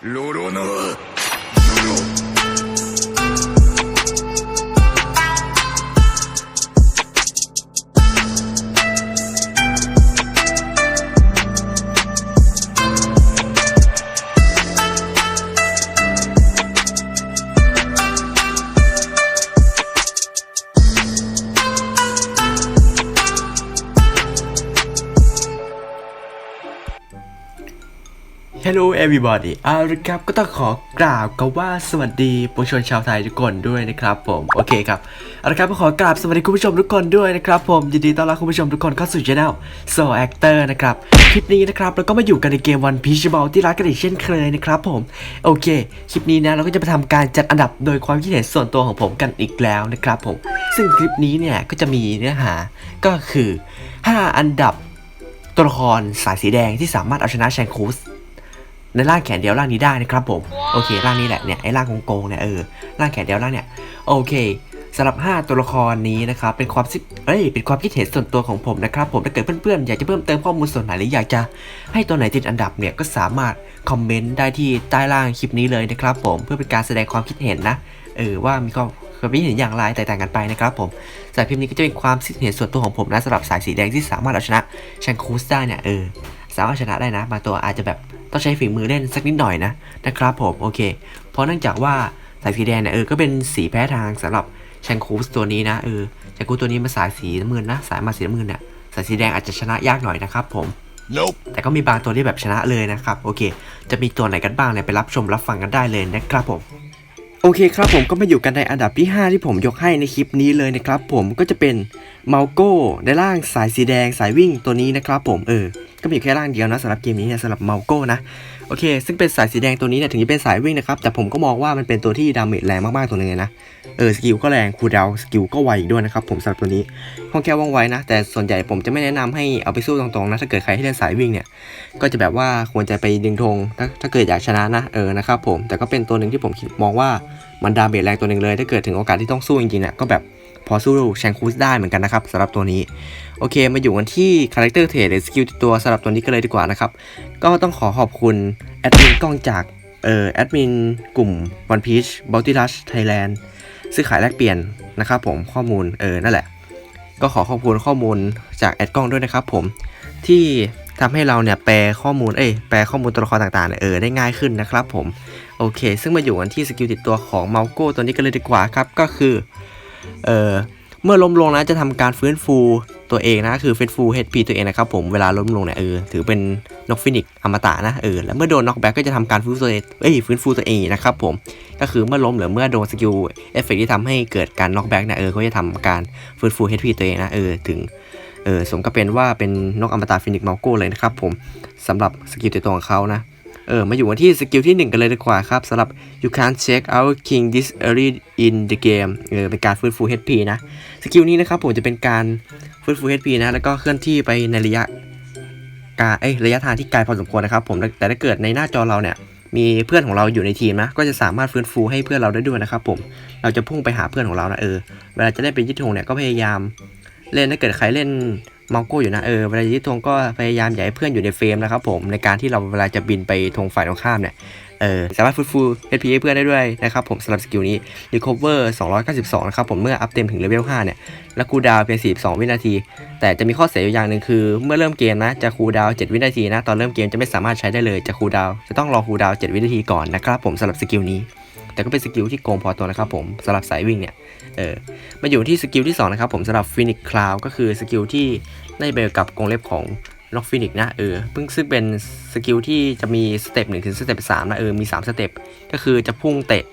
ロロノア everybody เอาละครับก็ต้องขอกล่าวกับว่าสวัสดีผู้ชมชาวไทยทุกคนด้วยนะครับผมโอเคครับเอาละครับก็ขอกราบสวัสดีคุณผู้ชมทุกคนด้วยนะครับผมยินดีต้อนรับคุณผู้ชมทุกคนเข้าสู่ช่อง So Actor นะครับคลิปนี้นะครับเราก็มาอยู่กันในเกม One Piece Ball ที่รักกันอีกเช่นเคยนะครับผมโอเคคลิปนี้นะเราก็จะไปทำการจัดอันดับโดยความคิดเห็นส่วนตัวของผมกันอีกแล้วนะครับผมซึ่งคลิปนี้เนี่ยก็จะมีเนื้อหาก็คือ 5 อันดับตัวละครสายสีแดงที่สามารถเอาชนะแชงคูส ในร่างแขนเดียวร่างนี้ได้นะครับผมโอเคร่างนี้แหละเนี่ยไอ้ร่างโกงๆเนี่ยเออร่างแขนเดียวร่างเนี่ยโอเคสำหรับ 5 ตัวละครนี้นะครับเป็นความคิดเอ้ยเป็นความคิดเห็นส่วนตัวของผมนะครับผมถ้าเกิดเพื่อนๆอยากจะเพิ่มเติมข้อมูลส่วนไหนหรืออยากจะให้ตัวไหนติดอันดับเนี่ยก็สามารถคอมเมนต์ได้ที่ใต้ล่างคลิปนี้เลยนะครับผมเพื่อเป็นการแสดงความคิดเห็นนะเออว่ามีความความคิดเห็นอย่างไรแตกต่างกันไปนะครับผมสายพิมพ์นี้ก็จะเป็นความคิดเห็นส่วนตัวของผมนะสำหรับสายสีแดงที่สามารถเอาชนะแชงคูสได้เนี่ยเออสามารถชนะได้นะบางตัวอาจจะแบบ ต้องใช้ฝีมือเล่นสักนิดหน่อยนะนะครับผมโอเค เพราะเนื่องจากว่าสายสีแดงเนี่ยเออก็เป็นสีแพ้ทางสำหรับแชงคูสตัวนี้นะเออแชงคูสตัวนี้มาสายสีน้ำเงินนะสายมาสีน้ำเงินเนี่ยสายสีแดงอาจจะชนะยากหน่อยนะครับผม Nope แต่ก็มีบางตัวที่แบบชนะเลยนะครับโอเค จะมีตัวไหนกันบ้างเนี่ยไปรับชมรับฟังกันได้เลยนะครับผมโอเคครับผมก็มาอยู่กันในอันดับที่ 5 ที่ผมยกให้ในคลิปนี้เลยนะครับผมก็จะเป็นเมาโก้ในร่างสายสีแดงสายวิ่งตัวนี้นะครับผมเออ ก็มีแค่ร่างเดียวนะสำหรับเกมนี้เนี่ยสำหรับเมาโก้นะโอเค ซึ่งเป็นสายสีแดงตัวนี้เนี่ยถึงจะเป็นสายวิ่งนะครับ แต่ผมก็มองว่ามันเป็นตัวที่ดาเมจแรงมากๆตัวหนึงเลยนะ เออสกิลก็แรงคูลดาวสกิลก็ไวอีกด้วยนะครับผมสำหรับตัวนี้ค่องแค่ว่องไวนะ แต่ส่วนใหญ่ผมจะไม่แนะนำให้เอาไปสู้ตรงๆนะถ้าเกิดใครที่เล่นสายวิ่งเนี่ย ก็จะแบบว่าควรจะไปดึงธงถ้าถ้าเกิดอยากชนะนะเออนะครับผมแต่ก็เป็นตัวหนึ่งที่ผมคิดมองว่ามันดาเมจแรงตัวหนึ่งเลย ถ้าเกิดถึงโอกาสที่ต้องสู้จริงๆเนี่ยก็แบบ พอสู้แชงคูสได้เหมือนกันนะครับสำหรับตัวนี้ โอเคมาอยู่กันที่คาแรคเตอร์เทรดหรือสกิลตัวสำหรับตัวนี้กันเลยดีกว่านะครับ ก็ต้องขอขอบคุณแอดมินกล้องจากเอ่อแอดมินกลุ่ม One Piece b o u t y Rush Thailand ซื้อขายแลกเปลี่ยนนะครับผมข้อมูลเออนั่นแหละ ก็ขอขอบคุณข้อมูลจากแอดกล้องด้วยนะครับผมที่ทำให้เราเนี่ยแปลข้อมูล เอ้ย แปลข้อมูลตัวละครต่างๆเนี่ยเออ ได้ง่ายขึ้นนะครับผม โอเค ซึ่งมาอยู่กันที่สกิลติดตัวของเมาโก้ตัวนี้กันเลยดีกว่าครับ ก็คือ เออเมื่อล้มลงนะจะทำการฟื้นฟูตัวเองนะคือฟื้นฟู HP ตัวเองนะครับผมเวลาล้มลงเนี่ยเออถือเป็นนกฟินิกซ์อมตะนะเออแล้วเมื่อโดนน็อกแบ็กก็จะทำการฟื้นฟูตัวเองเอ้ยฟื้นฟูตัวเองนะครับผมก็คือเมื่อล้มหรือเมื่อโดนสกิลเอฟเฟกที่ทำให้เกิดการน็อกแบ็กเนี่ยเออก็จะทำการฟื้นฟู HP ตัวเองนะเออถึงเออสมกับเป็นว่าเป็นนกอมตะฟินิกซ์มาโก้เลยนะครับผมสำหรับสกิลติดตัวของเขานะ เออมาอยู่กันที่สกิลที่ 1 กันเลยดีกว่าครับสำหรับ you can't check out king this early in the game เออเป็นการฟื้นฟู HP นะสกิลนี้นะครับผมจะเป็นการฟื้นฟู HP นะแล้วก็เคลื่อนที่ไปในระยะกาเอ้ยระยะทางที่ไกลพอสมควรนะครับผมแต่ถ้าเกิดในหน้าจอเราเนี่ยมีเพื่อนของเราอยู่ในทีมนะก็จะสามารถฟื้นฟูให้เพื่อนเราได้ด้วยนะครับผมเราจะพุ่งไปหาเพื่อนของเรานะเออเวลาจะได้เป็นยึดธงเนี่ยก็พยายามเล่นถ้าเกิดใครเล่น มองโก้อยู่นะเออเวลายึดธงก็พยายามอย่าให้เพื่อนอยู่ในเฟรมนะครับผมในการที่เราเวลาจะบินไปธงฝ่ายตรงข้ามเนี่ยเออสามารถฟูฟูเอพีให้เพื่อนได้ด้วยนะครับผมสำหรับสกิลนี้ Recover 292 นะครับผมเมื่ออัพเต็มถึงเลเวล 5 เนี่ย แล้วคูดาวน์เป็น42 วินาที แต่จะมีข้อเสียอยู่อย่างหนึ่งคือ เมื่อเริ่มเกมนะ จะคูดาว 7 วินาทีนะ ตอนเริ่มเกมจะไม่สามารถใช้ได้เลย จะคูดาว จะต้องรอคูดาว 7 วินาทีก่อนนะครับผมสำหรับสกิลนี้ แต่ก็เป็นสกิลที่โกงพอตัวนะครับผมสำหรับสายวิ่งเนี่ยเออมาอยู่ที่สกิลที่2นะครับผมสำหรับฟินิกคลาวก็คือสกิลที่ได้ไปกับกรงเล็บของน็อกฟินิกนะเออเพิ่งซึ่งเป็นสกิลที่จะมีสเต็ปหนึ่งถึงสเต็ปสามนะเออมี3สเต็ปก็คือจะพุ่งเตะ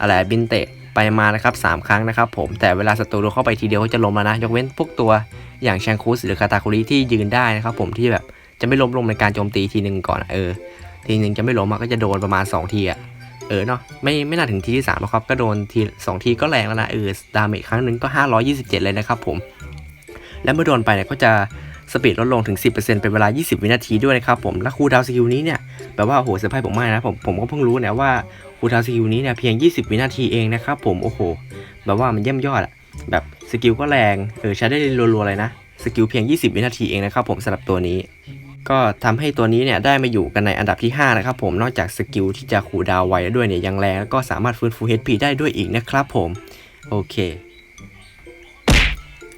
อะไรบินเตะไปมานะครับสามครั้งนะครับผมแต่เวลาศัตรูดนเข้าไปทีเดียวก็จะล้มแล้วนะ ยกเว้นพวกตัวอย่างแชงคูสหรือคาตาคุริที่ยืนได้นะครับผมที่แบบจะไม่ล้มลงในการโจมตีทีหนึ่งก่อนอะเออทีหนึ่งจะไม่ล้มก็จะโดนประมาณ 2 ทีอะ เออเนาะไม่ไม่น่าถึงทีที่3หรอกครับ ก็โดนทีสองทีก็แรงแล้วนะเออดาเมจครั้งหนึ่งก็ 527 เลยนะครับผม และเมื่อโดนไปเนี่ยก็จะสปีดลดลงถึง 10%เป็นเวลา 20 วินาทีด้วยนะครับผมและคูดาวสกิลนี้เนี่ยแบบว่าโอ้โหเซอร์ไพรส์ผมมากนะผมผมก็เพิ่งรู้นี่ยว่าคูดาวสกิลนี้เนี่ยเพียง 20 วินาทีเองนะครับผมโอ้โหแบบว่ามันเยี่ยมยอดอะแบบสกิลก็แรงเออใช้ได้รัวๆเลยนะสกิลเพียง 20 วินาทีเองนะครับผมสำหรับตัวนี้ ก็ทำให้ตัวนี้เนี่ยได้มาอยู่กันในอันดับที่ 5 นะครับผม นอกจากสกิลที่จะคูลดาวไวแล้วด้วยเนี่ยยังแรงแล้วก็สามารถฟื้นฟู HP ได้ด้วยอีกนะครับผม โอเค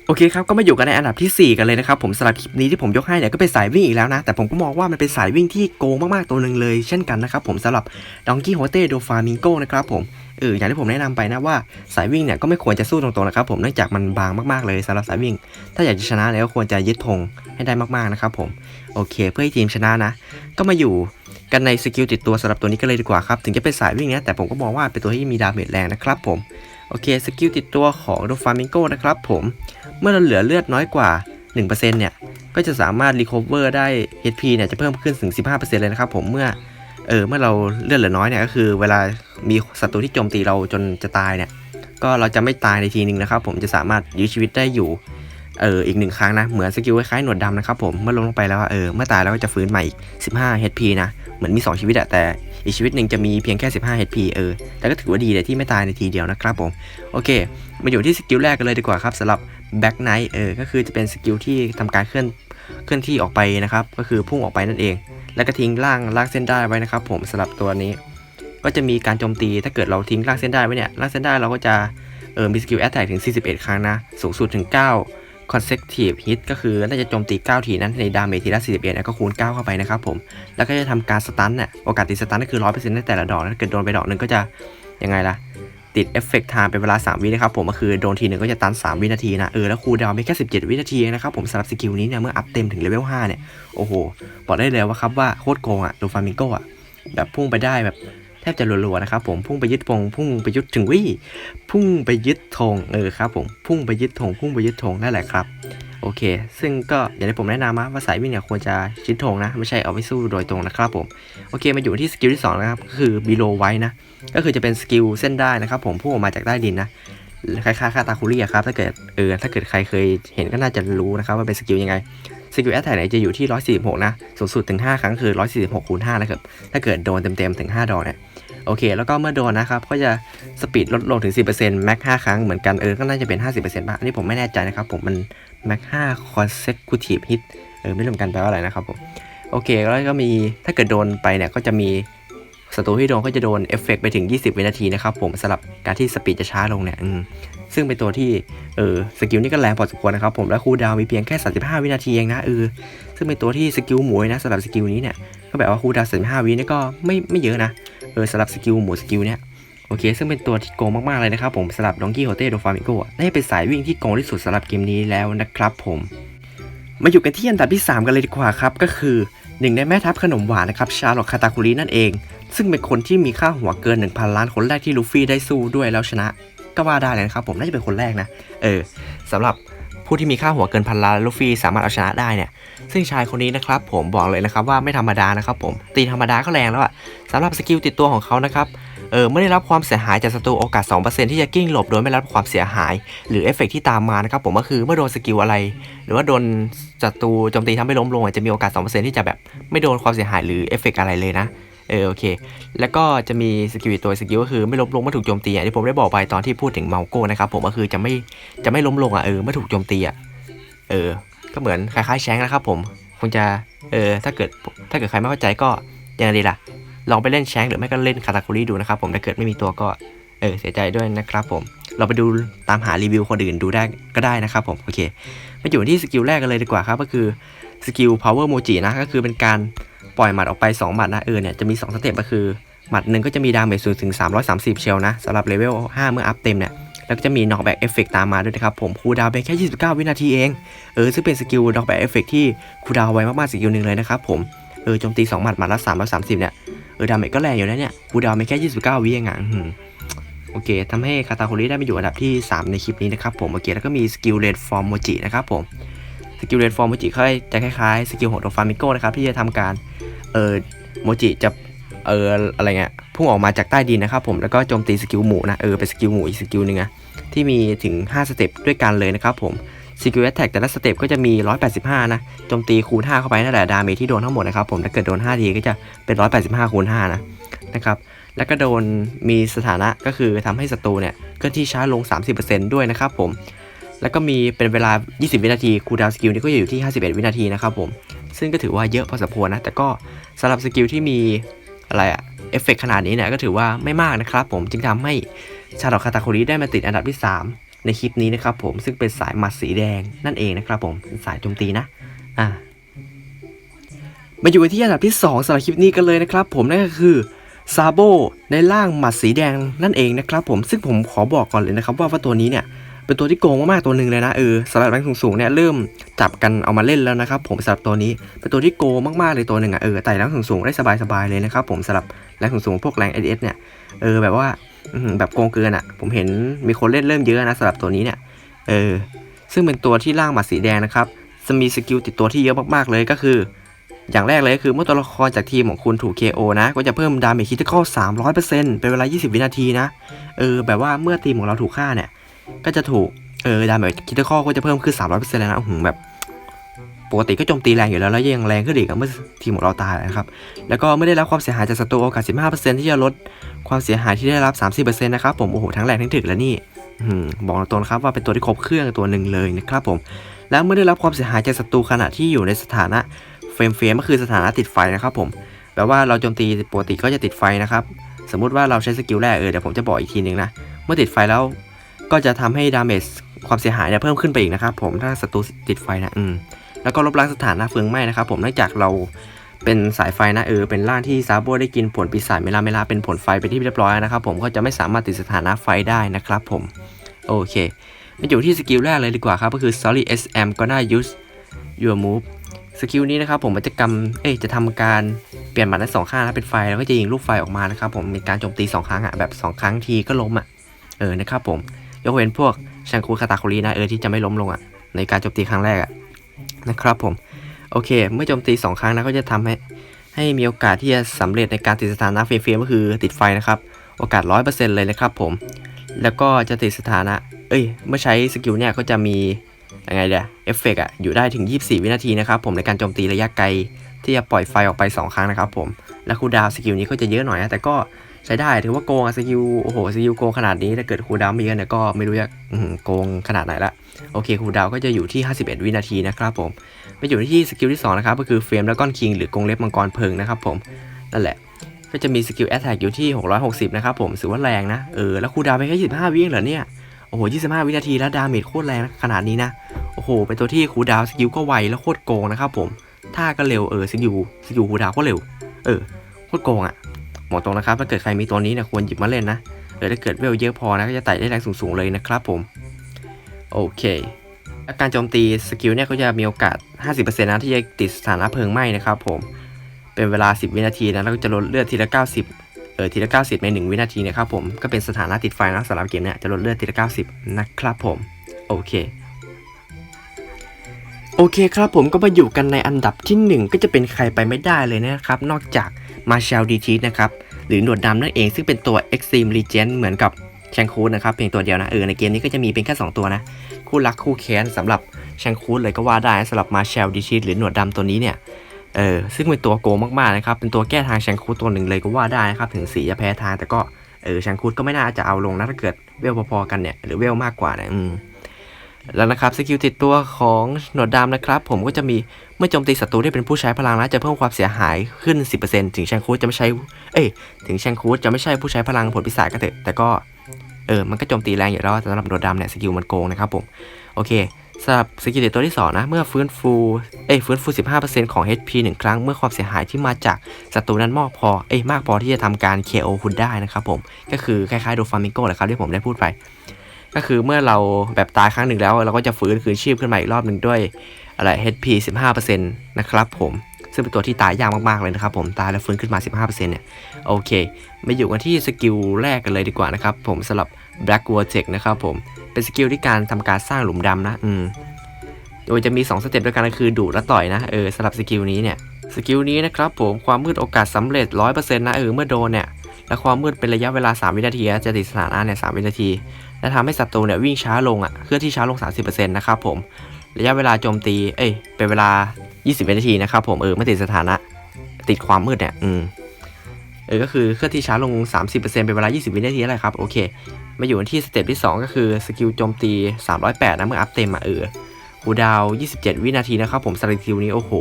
โอเคครับ ก็มาอยู่กันในอันดับทีสี่ 4 กันเลยนะครับ ผมสำหรับคลิปนี้ที่ผมยกให้เนี่ยก็เป็นสายวิ่งอีกแล้วนะ แต่ผมก็มองว่ามันเป็นสายวิ่งที่โกงมากๆตัวหนึ่งเลยเช่นกันนะครับผมสำหรับดองกี้โฮเต้โดฟามิงโกนะครับผม เอออย่างที่ผมแนะนำไปนะว่าสายวิ่งเนี่ยก็ไม่ควรจะสู้ตรงๆนะครับผมเนื่องจากมันบางมากๆเลยสำหรับสายวิ่ง ถ้าอยากจะชนะเนี่ยก็ควรจะยึดธงให้ได้มากๆนะครับผมโอเค เพื่อให้ทีมชนะนะ ก็มาอยู่กันในสกิลติดตัวสำหรับตัวนี้กันเลยดีกว่าครับ ถึงจะเป็นสายวิ่งนะแต่ผมก็มองว่าเป็นตัวที่มีดาเมจแรงนะครับผมโอเคสกิลติดตัวของโดฟามิงโกนะครับผมเมื่อเราเหลือเลือดน้อยกว่า 1%เนี่ยก็จะสามารถรีคอเวอร์ได้ HP เนี่ยจะเพิ่มขึ้นถึง 15%เลยนะครับผมเมื่อเออเมื่อเราเลือดเหลือน้อยเนี่ยก็คือเวลา มีศัตรูที่โจมตีเราจนจะตายเนี่ย ก็เราจะไม่ตายในทีหนึ่งนะครับ ผมจะสามารถยื้อชีวิตได้อยู่เอออีกหนึ่งครั้งนะ เหมือนสกิลคล้ายๆหนวดดำนะครับผมเมื่อลงลงไปแล้วเออเมื่อตายแล้วก็จะฟื้นใหม่อีก 15 HP นะ เหมือนมี 2 ชีวิตอะแต่อีกชีวิตหนึ่งจะมีเพียงแค่ 15 HP เออแต่ก็ถือว่าดีเลยที่ไม่ตายในทีเดียวนะครับผม โอเค มาอยู่ที่สกิลแรกกันเลยดีกว่าครับสำหรับแบ็กไนท์เออก็คือจะเป็นสกิลที่ทำการเคลื่อนเคลื่อนที่ออกไปนะครับ ก็คือพุ่งออกไปนั่นเอง แล้วก็ทิ้งล่างลางเส้นได้ไว้นะครับผมสำหรับตัวนี้ ก็จะมีการโจมตีถ้าเกิดเราทิ้งล่างเส้นได้ไว้เนี่ยล่างเส้นได้เราก็จะเออมีสกิลแอตแทกถึง 41 ครั้งนะ สูงสุดถึง 9 consecutive hit ก็คือน่าจะโจมตี 9 ทีนั้นในดาเมจทีละ41นี่ยก็คูณ 9 เข้าไปนะครับผม แล้วก็จะทำการสตันเนี่ยโอกาสติดสตันก็คือ 100%ในแต่ละดอกนะถ้าเกิดโดนไปดอกหนึ่งก็จะยังไงล่ะ ติดเอฟเฟกต์ไทม์เป็นเวลา 3 วินะครับผมก็คือโดนทีหนึ่งก็จะตัน 3 วินาทีนะเออแล้วคูดาวม่แค่ 17 วินาทีนะครับผมสำหรับสกิลนี้เนี่ยเมื่ออัพเต็มถึงเลเวล5เนี่ยโอ้โหบอกได้เลยว่าครับว่าโคตรโกงอะโดฟามิงโกอะแบบพุ่งไปได้แบบ แทบจะรัวๆนะครับผมพุ่งไปยึดธงพุ่งไปยึดถึงวิพุ่งไปยึดธงเออครับผมพุ่งไปยึดธงพุ่งไปยึดธงนั่นแหละครับโอเค ซึ่งก็อย่างที่ผมแนะนำนะว่าสายวิ่งเนี่ยควรจะชิดธงนะ ไม่ใช่เอาไปสู้โดยตรงนะครับผม โอเค มาอยู่ที่สกิลที่สองนะครับ ก็คือ below ไว้นะ ก็คือจะเป็นสกิลเส้นได้นะครับผมพุ่งออกมาจากใต้ดินนะ คล้ายๆคาตาคุริอะครับ ถ้าเกิดเออ ถ้าเกิดใครเคยเห็นก็น่าจะรู้นะครับว่าเป็นสกิลยังไง สกิลแอตแทกเนี่ยจะอยู่ที่ 146 นะ สูงสุดถึง 5 ครั้งคือ 146คูณ5นะครับ ถ้าเกิดโดนเต็มๆ ถึง 5 ดอกเนี่ย โอเค แล้วก็เมื่อโดนนะครับ ก็จะสปีดลดลงถึง 10%แม็ก5ครั้งเหมือนกัน เออ ก็น่าจะเป็น 50%ป่ะ อันนี้ผมไม่แน่ใจนะครับ ผมมันแม็ก5 consecutive hit เออ ไม่รู้เหมือนกันแปลว่าอะไรนะครับผม โอเค แล้วก็มี ถ้าเกิดโดนไปเนี่ย ก็จะมี ศัตรูที่โดนก็จะโดนเอฟเฟกต์ไปถึง 20 วินาทีนะครับผมสำหรับการที่สปีดจะช้าลงเนี่ยซึ่งเป็นตัวที่เออสกิลนี้ก็แรงพอสมควรนะครับผมและคูดาวมีเพียงแค่ 35 วินาทีเองนะเออซึ่งเป็นตัวที่สกิลหมูนะสำหรับสกิลนี้เนี่ยก็แบบว่าคูดาว35 วินี่ก็ไม่ไม่เยอะนะเออสำหรับสกิลหมูสกิลเนี่ยโอเค ซึ่งเป็นตัวที่โกงมากๆเลยนะครับผมสำหรับดองกี้โฮเต้โดฟามิโกน่าจะเป็นสายวิ่งที่โกงที่สุดสำหรับเกมนี้แล้วนะครับผมมาอยู่กันที่อันดับที่ 3 กันเลยดีกว่าครับก็คือ หนึ่งในแม่ทัพขนมหวานนะครับชาร์ลอตคาตาคุรินั่นเอง ซึ่งเป็นคนที่มีค่าหัวเกิน 1,000 ล้านคนแรกที่ลูฟี่ได้สู้ด้วยแล้วชนะ ก็ว่าได้เลยนะครับผมน่าจะเป็นคนแรกนะ เออสำหรับผู้ที่มีค่าหัวเกินพันล้านลูฟี่สามารถเอาชนะได้เนี่ย ซึ่งชายคนนี้นะครับผมบอกเลยนะครับว่าไม่ธรรมดานะครับผมตีธรรมดาก็แรงแล้วอะสำหรับสกิลติดตัวของเขานะครับ เออไม่ได้รับความเสียหายจากศัตรูโอกาส 2%ที่จะกิ้งหลบโดยไม่รับความเสียหาย หรือเอฟเฟกต์ที่ตามมานะครับผมก็คือเมื่อโดนสกิลอะไร หรือว่าโดนศัตรูโจมตีทำให้ล้มลงอะจะมีโอกาส 2%ที่จะแบบไม่โดนความเสียหายหรือเอฟเฟกต์อะไรเลยนะเออโอเค แล้วก็จะมีสกิลตัวสกิลก็คือไม่ล้มลงเมื่อถูกโจมตีอะที่ผมได้บอกไปตอนที่พูดถึงเมาโก้นะครับผมก็คือจะไม่จะไม่ล้มลงอะเออเมื่อถูกโจมตีอะเออ ก็เหมือนคล้ายๆแชงนะครับผมคงจะเออถ้าเกิดถ้าเกิดใครไม่เข้าใจก็ยังไงดีล่ะ ลองไปเล่นแชงหรือไม่ก็เล่นคาตาคุริดูนะครับผมถ้าเกิดไม่มีตัวก็เออเสียใจด้วยนะครับผมเราไปดูตามหารีวิวคนอื่นดูได้ก็ได้นะครับผมโอเคมาอยู่ที่สกิลแรกกันเลยดีกว่าครับก็คือสกิล power moji นะก็คือเป็นการปล่อยหมัดออกไป 2 หมัดนะเออเนี่ยจะมี 2 สเต็ปก็คือหมัดหนึ่งก็จะมีดาเมจสูงถึง 330 เชลนะสำหรับเลเวล 5 เมื่ออัพเต็มเนี่ย แล้วก็จะมี knockback effect ตามมาด้วยนะครับผมคูดาวน์ไปแค่ 29 วินาทีเอง เออ ซึ่งเป็นสกิล knockback effect ที่คูดาวไวมากๆสกิลหนึ่งเลยนะครับผม เออโจมตี2หมัดหมัดละ330เนี่ยเออดาเมจก็แรงอยู่นะเนี่ยคูดาวน์ไปแค่29วิบเองอะอื้อหือโอเคทำให้คาตาคุริได้มาอยู่อันดับที่ 3 ในคลิปนี้นะครับผมโอเคแล้วก็มีสกิลเรดฟอร์มโมจินะครับผมสกิลเรดฟอร์มโมจิเขาจะคล้ายๆสกิลของโดฟามิโก้นะครับที่จะทำการเออโมจิจะเอออะไรเงี้ยพุ่งออกมาจากใต้ดินนะครับผมแล้วก็โจมตีสกิลหมูนะเออเป็นสกิลหมูอีกสกิลหนึ่งอะที่มีถึง 5 สเต็ปด้วยกันเลยนะครับผม สกิลแอตแทกแต่ละสเต็ปก็จะมี 185 นะโจมตีคูณ 5 เข้าไปนั่นแหละดาเมจที่โดนทั้งหมดนะครับผมถ้าเกิดโดน 5 ทีก็จะเป็น 185 คูณ 5 นะนะครับแล้วก็โดนมีสถานะก็คือทำให้ศัตรูเนี่ยเคลื่อนที่ช้าลง 30%ด้วยนะครับผมแล้วก็มีเป็นเวลา 20 วินาทีคูลดาวสกิลนี่ก็อยู่ที่ 51 วินาทีนะครับผมซึ่งก็ถือว่าเยอะพอสมควรนะ แต่ก็สำหรับสกิลที่มีอะไรอะเอฟเฟกขนาดนี้เนี่ยก็ถือว่าไม่มากนะครับผมจึงทำให้ชาดอกคาตาโคริได้มาติดอันดับที่ 3 ในคลิปนี้นะครับผมซึ่งเป็นสายหมัดสีแดงนั่นเองนะครับผมเป็นสายโจมตีนะอ่ามาอยู่ที่อันดับที่2สำหรับคลิปนี้กันเลยนะครับ ผมนั่นก็คือซาโบในร่างหมัดสีแดงนั่นเองนะครับผมซึ่งผมขอบอกก่อนเลยนะครับว่าว่าตัวนี้เนี่ยเป็นตัวที่โกงมากๆตัวหนึ่งเลยนะเออสำหรับแรงสูงๆเนี่ยเริ่มจับกันเอามาเล่นแล้วนะครับผมสำหรับตัวนี้เป็นตัวที่โกงมากๆเลยตัวหนึ่งอะเออไต่แรงสูงๆได้สบายๆเลยนะครับผมสำหรับแรงสูงๆพวกแรงเอเอสเนี่ยเออแบบว่า แบบโกงเกินอะ ผมเห็นมีคนเล่นเริ่มเยอะนะสำหรับตัวนี้เนี่ย เออ ซึ่งเป็นตัวที่ร่างหมัดสีแดงนะครับ จะมีสกิลติดตัวที่เยอะมากๆเลยก็คือ อย่างแรกเลยก็คือเมื่อตัวละครจากทีมของคุณถูก KO นะ ก็จะเพิ่มดาเมจคิดเข้า300%เป็นเวลา 20 วินาทีนะ เออ แบบว่าเมื่อทีมของเราถูกฆ่าเนี่ย ก็จะถูก เออ ดาเมจคิดข้อก็จะเพิ่มขึ้น 300%เลยนะอื้อหือแบบ ปกติก็โจมตีแรงอยู่แล้วแล้วยังแรงขึ้นอีกเมื่อทีมของเราตายนะครับ แล้วก็ไม่ได้รับความเสียหายจากศัตรูโอกาส 15%ที่จะลดความเสียหายที่ได้รับ 30%นะครับผมโอ้โหทั้งแรงทั้งถึกแล้วนี่อบอกตรงๆนะครับว่าเป็นตัวที่ครบเครื่องตัวหนึ่งเลยนะครับผม แล้วเมื่อได้รับความเสียหายจากศัตรูขณะที่อยู่ในสถานะเฟรมเฟรมก็คือสถานะติดไฟนะครับผมแปลว่าเราโจมตีปกติก็จะติดไฟนะครับสมมุติว่าเราใช้สกิลแรกเออเดี๋ยวผมจะบอกอีกทีนึงนะเมื่อติดไฟแล้วก็จะทำให้ดาเมจความเสียหายเนี่ยเพิ่มขึ้นไปอีกนะครับผมถ้าศัตรูติดไฟนะอืม แล้วก็ลบล้างสถานะเฟืองไหม้นะครับผมเนื่องจากเราเป็นสายไฟนะเออเป็นร่างที่ซาโบได้กินผลปีศาจเมลาเมลาเป็นผลไฟไปนที่เรียบร้อยนะครับผมก็จะไม่สามารถติดสถานะไฟได้นะครับผมโอเคมาอยู่ที่สกิลแรกเลยดีกว่าครับก็คือ sorry sm gonna use your move สกิลนี้นะครับผมมันจะกำเอ้จะทำการเปลี่ยนหมัดทั้งสองข้างนะเป็นไฟแล้วก็จะยิงลูกไฟออกมานะครับผมมีการโจมตีสองครั้งอะแบบสองครั้งทีก็ล้มอะเออนะครับผมยกเว้นพวกชังคูคาตาคุรีนะเออที่จะไม่ล้มลงอะในการโจมตีครั้งแรกอะ นะครับผม โอเค เมื่อโจมตีสองครั้งนะก็จะทำให้ให้มีโอกาสที่จะสำเร็จในการติดสถานะเฟรมก็คือติดไฟนะครับ โอกาสร้อยเปอร์เซ็นต์เลยนะครับผม แล้วก็จะติดสถานะ เอ้ย เมื่อใช้สกิลเนี่ยก็จะมียังไงเดียเอฟเฟกอะอยู่ได้ถึง 24 วินาทีนะครับผมในการโจมตีระยะไกลที่จะปล่อยไฟออกไป 2 ครั้งนะครับผม และคูดาวสกิลนี้ก็จะเยอะหน่อยนะแต่ก็ ใช้ได้ถือว่าโกงอะสกิลโอ้โหสกิลโกงขนาดนี้ถ้าเกิดคูดาวม่เยอะเนี่ยก็ไม่รู้จะโกงขนาดไหนละโอเคคูดาวก็จะอยู่ที่ 51 วินาทีนะครับผมไปอยู่ที่สกิลที่2นะครับก็คือเฟรมแล้วก้อนคิงหรือกงเล็บมังกรเพิงนะครับผมนั่นแหละก็จะมีสกิลแอตแทกอยู่ที่ 660 นะครับผมถือว่าแรงนะเออแล้วคูดาวไปแค่25 วิเองเหรอเนี่ยโอ้โห 25 วินาทีแล้วดาเมจโคตรแรงขนาดนี้นะ โอ้โห เป็นตัวที่คูดาวสกิลก็ไวแล้วโคตรโกงนะครับผม ท่าก็เร็วเออสกิลสกิลคูดาวก็เร็ว เออ โคตรโกงอะ่ะ บอกตรงนะครับถ้าเกิดใครมีตัวนี้เนี่ยควรหยิบมาเล่นนะเออถ้าเกิดเวลเยอะพอนะก็จะไต่ได้แรงสูงๆเลยนะครับผม โอเคและการโจมตีสกิลเนี่ยก็จะมีโอกาส 50%นะที่จะติดสถานะเพลิงไหม้นะครับผม เป็นเวลา 10 วินาทีนะแล้วก็จะลดเลือดทีละ 90 เออทีละ 90 ใน 1 วินาทีนะครับผม ก็เป็นสถานะติดไฟนะสำหรับเกมเนี่ยจะลดเลือดทีละ 90 นะครับผม โอเคโอเคครับผมก็มาอยู่กันในอันดับที่ 1 ก็จะเป็นใครไปไม่ได้เลยนะครับ นอกจากมาเชลดีทีนะครับ หรือหนวดดำนั่นเองซึ่งเป็นตัว Extreme Legend เหมือนกับแชงคูดนะครับเพียงตัวเดียวนะเออในเกมนี้ก็จะมีเป็นแค่ 2 ตัวนะ คู่รักคู่แค้นสำหรับแชงคูดเลยก็ว่าได้สำหรับมาเชลดีทีหรือหนวดดำตัวนี้เนี่ยเออซึ่งเป็นตัวโกงมากๆนะครับเป็นตัวแก้ทางแชงคูดตัวหนึ่งเลยก็ว่าได้นะครับถึงสีจะแพ้ทางแต่ก็เออแชงคูดก็ไม่น่าจะเอาลงนะถ้าเกิดเวลพอๆกันเนี่ยหรือเวลมากกว่าเนี่ยอืม แล้วนะครับสกิลติดตัวของหนวดดำนะครับ ผมก็จะมีเมื่อโจมตีศัตรูที่เป็นผู้ใช้พลังนะจะเพิ่มความเสียหายขึ้น 10%ถึงแชงคูดจะไม่ใช้เอ้ยถึงแชงคูดจะไม่ใช่ผู้ใช้พลังผลพิศาจก็เถอะแต่ก็เออมันก็โจมตีแรงอยู่แล้วสำหรับหนวดดำเนี่ยสกิลมันโกงนะครับผมโอเคสำหรับสกิลติดตัวที่สองนะเมื่อฟื้นฟูเอ้ยฟื้นฟู 15%ของ HP หนึ่งครั้ง เมื่อความเสียหายที่มาจากศัตรูนั้นมากพอเอ้ยมากพอที่จะทำการ KO คุณได้นะครับผมก็คือคล้ายๆโดฟามิโก้แหละครับที่ผมได้พูดไป ก็คือเมื่อเราแบบตายครั้งหนึ่งแล้ว เราก็จะฟื้นคืนชีพขึ้นมาอีกรอบหนึ่งด้วยอะไร HP 15%นะครับผมซึ่งเป็นตัวที่ตายยากมาก ๆ เลยนะครับผมตายแล้วฟื้นขึ้นมา 15%เนี่ยโอเค มาอยู่กันที่สกิลแรกกันเลยดีกว่านะครับผมสำหรับ Black Vortex นะครับผมเป็นสกิลที่การทำการสร้างหลุมดำนะอืมโดยจะมี 2 สเต็ปด้วยกันก็คือดูดและต่อยนะเออสำหรับสกิลนี้เนี่ยสกิลนี้นะครับผมความมืดโอกาสสำเร็จ 100%นะเออเมื่อโดนเนี่ย และความมืดเป็นระยะเวลา 3 วินาทีจะติดสถานะเนี่ย3วินาที และทำให้ศัตรูเนี่ยวิ่งช้าลงอะเคลื่อนที่ช้าลง 30%นะครับผมระยะเวลาโจมตีเอ้ยเป็นเวลา 20 วินาทีนะครับผมเออไม่ติดสถานะติดความมืดเนี่ยอืมเออก็คือเคลื่อนที่ช้าลง 30%เป็นเวลา 20 วินาทีอะไรครับโอเค มาอยู่ที่สเต็ปที่ 2 ก็คือสกิลโจมตี 308 นะเมื่ออัพเต็มอะเออคูดาว 27 วินาทีนะครับผมสกิลนี้โอ้โห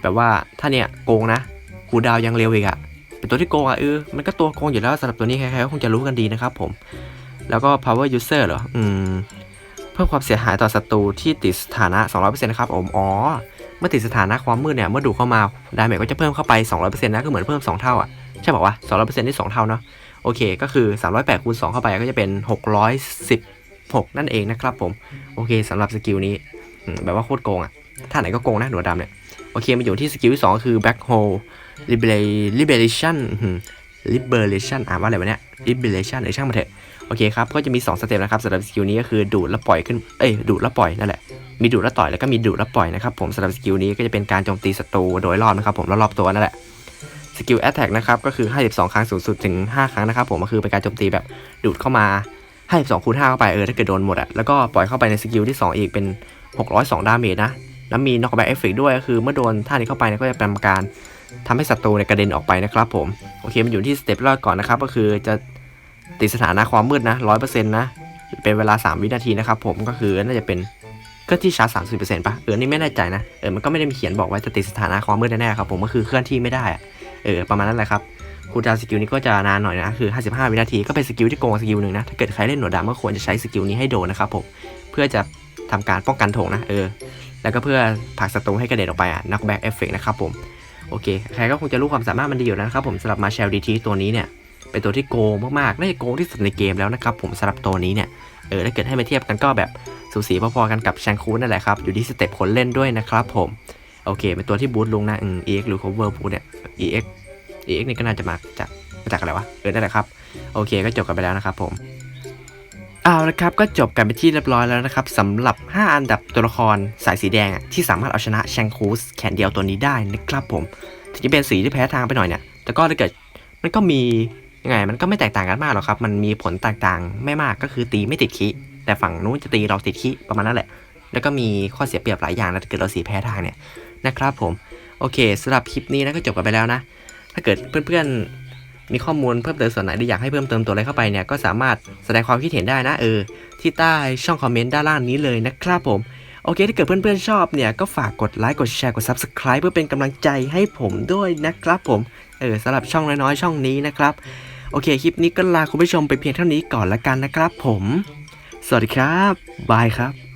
แบบว่าถ้าเนี่ยโกงนะคูดาวยังเร็วอีกอะ เป็นตัวที่โกงอะเออมันก็ตัวโกงอยู่แล้วสำหรับตัวนี้ใครๆก็คงจะรู้กันดีนะครับผม แล้วก็ power user เหรออืมเพิ่มความเสียหายต่อศัตรูที่ติดสถานะ 200%นะครับผมอ๋อเมื่อติดสถานะความมืดเนี่ยเมื่อดูเข้ามาดาเมจก็จะเพิ่มเข้าไป 200%นะก็เหมือนเพิ่ม 2 เท่าอะใช่ป่าวะ200%ที่2เท่าเนาะโอเค ก็คือ 308คูณ2เข้าไปก็จะเป็น 616 นั่นเองนะครับผม โอเคสำหรับสกิลนี้แบบว่าโคตรโกงอะท่าไหนก็โกงนะหนวดดำเนี่ย โอเคมาอยู่ที่สกิลที่สองก็คือ back hole liberation อืม liberation อ่านว่าอะไรวะเนี่ย liberation หรือช่างมันเถอะ โอเคครับ ก็จะมี 2 สเต็ปนะครับสำหรับสกิลนี้ก็คือดูดแล้วปล่อยขึ้น เอ้ย ดูดแล้วปล่อยนั่นแหละ มีดูดแล้วต่อยแล้วก็มีดูดแล้วปล่อยนะครับผมสำหรับสกิลนี้ก็จะเป็นการโจมตีศัตรูโดยรอบนะครับผมรอบๆตัวนั่นแหละสกิลแอตแทกนะครับก็คือ 52 ครั้งสูงสุดถึง 5 ครั้งนะครับผมก็คือเป็นการโจมตีแบบดูดเข้ามา 52คูณ5เข้าไปเออถ้าเกิดโดนหมดอะแล้วก็ปล่อยเข้าไปในสกิลที่ 2 อีกเป็น 602 ดาเมจนะแล้วมีน็อกแบ็กเอฟเฟกด้วยก็คือเมื่อโดนท่านี้เข้าไปเนี่ยก็จะเป็นการ ทำให้ศัตรูเนี่ยกระเด็นออกไปนะครับผม โอเค มันอยู่ที่สเต็ปแรกก่อนนะครับ ก็คือจะติดสถานะความมืดนะร้อยเปอร์เซ็นต์นะ เป็นเวลา 3 วินาทีนะครับผม ก็คือน่าจะเป็นเคลื่อนที่ชาร์จสามสิบเปอร์เซ็นต์ป่ะ เออ นี่ไม่แน่ใจนะ เออ มันก็ไม่ได้มีเขียนบอกไว้จะติดสถานะความมืดแน่ๆครับผม ก็คือเคลื่อนที่ไม่ได้อะเออ ประมาณนั้นแหละครับคูดาวสกิลนี้ก็จะนานหน่อยนะ คือ 55 วินาที ก็เป็นสกิลที่โกงสกิลหนึ่งนะ ถ้าเกิดใครเล่นหนวดดำก็ควรจะใช้สกิลนี้ให้โดนนะครับผม เพื่อจะทำการป้องกันโถงนะ เออ แล้วก็เพื่อผลักศัตรูให้กระเด็นออกไปอะนักแบ็กเอฟเฟกนะครับผม โอเค ใครก็คงจะรู้ความสามารถมันดีอยู่แล้วนะครับผมสำหรับมาเชลดีทีตัวนี้เนี่ย เป็นตัวที่โกงมากๆน่าจะโกงที่สุดในเกมแล้วนะครับผมสำหรับตัวนี้เนี่ย เออถ้าเกิดให้มาเทียบกันก็แบบสูสีพอๆกันกับแชงคูนนั่นแหละครับ อยู่ที่สเต็ปคนเล่นด้วยนะครับผม โอเค เป็นตัวที่บูทลงนะอืม EX หรือ cover boot เนี่ย EX EX นี่ก็น่าจะมาจากมาจากอะไรวะ เออนั่นแหละครับ โอเค ก็จบกันไปแล้วนะครับผม เอาละครับก็จบกันไปที่เรียบร้อยแล้วนะครับสำหรับ 5 อันดับตัวละครสายสีแดงที่สามารถเอาชนะแชงคูสแขนเดียวตัวนี้ได้นะครับผมถึงจะเป็นสีที่แพ้ทางไปหน่อยเนี่ยแต่ก็ถ้าเกิดมันก็มียังไงมันก็ไม่แตกต่างกันมากหรอกครับ มันมีผลต่างๆไม่มากก็คือตีไม่ติดคีแต่ฝั่งนู้นจะตีเราติดคีประมาณนั้นแหละ แล้วก็มีข้อเสียเปรียบหลายอย่างนะถ้าเกิดเราสีแพ้ทางเนี่ยนะครับผมโอเคสำหรับคลิปนี้นะก็จบกันไปแล้วนะ ถ้าเกิดเพื่อนๆ มีข้อมูลเพิ่มเติมส่วนไหนหรืออยากให้เพิ่มเติมตัวอะไรเข้าไปเนี่ยก็สามารถแสดงความคิดเห็นได้นะเออที่ใต้ช่องคอมเมนต์ด้านล่างนี้เลยนะครับผมโอเคถ้าเกิดเพื่อนๆชอบเนี่ยก็ฝากกดไลค์กดแชร์กด Subscribe เพื่อเป็นกำลังใจให้ผมด้วยนะครับผมเออสำหรับช่องน้อยๆช่องนี้นะครับโอเคคลิปนี้ก็ลาคุณผู้ชมไปเพียงเท่านี้ก่อนละกันนะครับผม สวัสดีครับ บายครับ